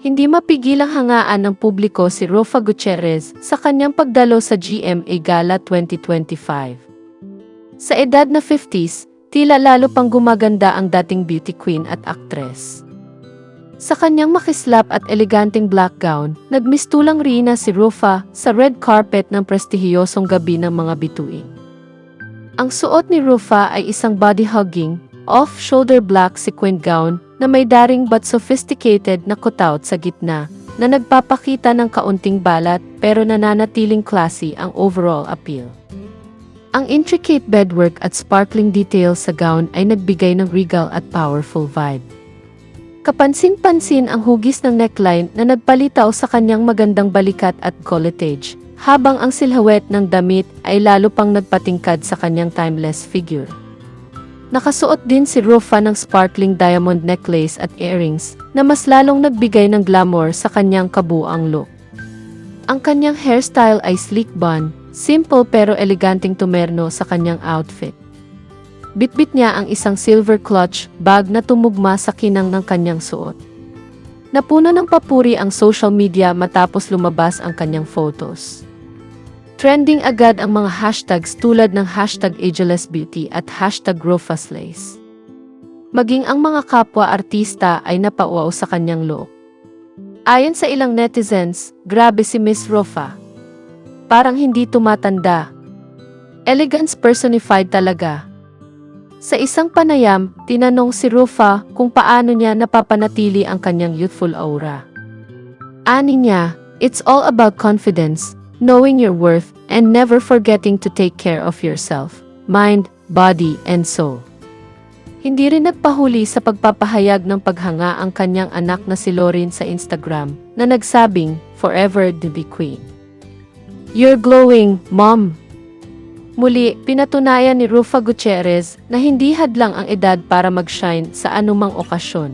Hindi mapigilang hangaan ng publiko si Rofa Gutierrez sa kanyang pagdalo sa GMA Gala 2025. Sa edad na 50s, tila lalo pang gumaganda ang dating beauty queen at actress. Sa kanyang makislap at eleganteng black gown, nagmistulang Rina si Rufa sa red carpet ng prestihiyosong gabi ng mga bituin. Ang suot ni Rufa ay isang body-hugging, off-shoulder black sequin gown na may daring but sophisticated na cutout sa gitna na nagpapakita ng kaunting balat pero nananatiling classy ang overall appeal. Ang intricate bedwork at sparkling details sa gown ay nagbigay ng regal at powerful vibe. Kapansin-pansin ang hugis ng neckline na nagpalitaw sa kanyang magandang balikat at colletage, habang ang silhouette ng damit ay lalo pang nagpatingkad sa kanyang timeless figure. Nakasuot din si Rufa ng sparkling diamond necklace at earrings na mas lalong nagbigay ng glamour sa kanyang kabuang look. Ang kanyang hairstyle ay sleek bun, simple pero eleganteng tumerno sa kanyang outfit. Bitbit niya ang isang silver clutch bag na tumugma sa kinang ng kanyang suot. Napuno ng papuri ang social media matapos lumabas ang kanyang photos. Trending agad ang mga hashtags tulad ng hashtag agelessbeauty at hashtag Rofaslace. Maging ang mga kapwa artista ay napauaw sa kanyang look. Ayon sa ilang netizens, grabe si Miss Rofa. Parang hindi tumatanda. Elegance personified talaga. Sa isang panayam, tinanong si Rufa kung paano niya napapanatili ang kanyang youthful aura. Ani niya, it's all about confidence, knowing your worth, and never forgetting to take care of yourself, mind, body, and soul. Hindi rin nagpahuli sa pagpapahayag ng paghanga ang kanyang anak na si Lauren sa Instagram na nagsabing, Forever to be queen. You're glowing, mom! Muli, pinatunayan ni Rufa Gutierrez na hindi hadlang ang edad para mag-shine sa anumang okasyon.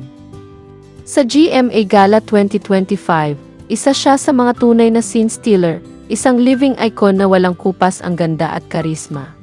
Sa GMA Gala 2025, isa siya sa mga tunay na scene stealer, isang living icon na walang kupas ang ganda at karisma.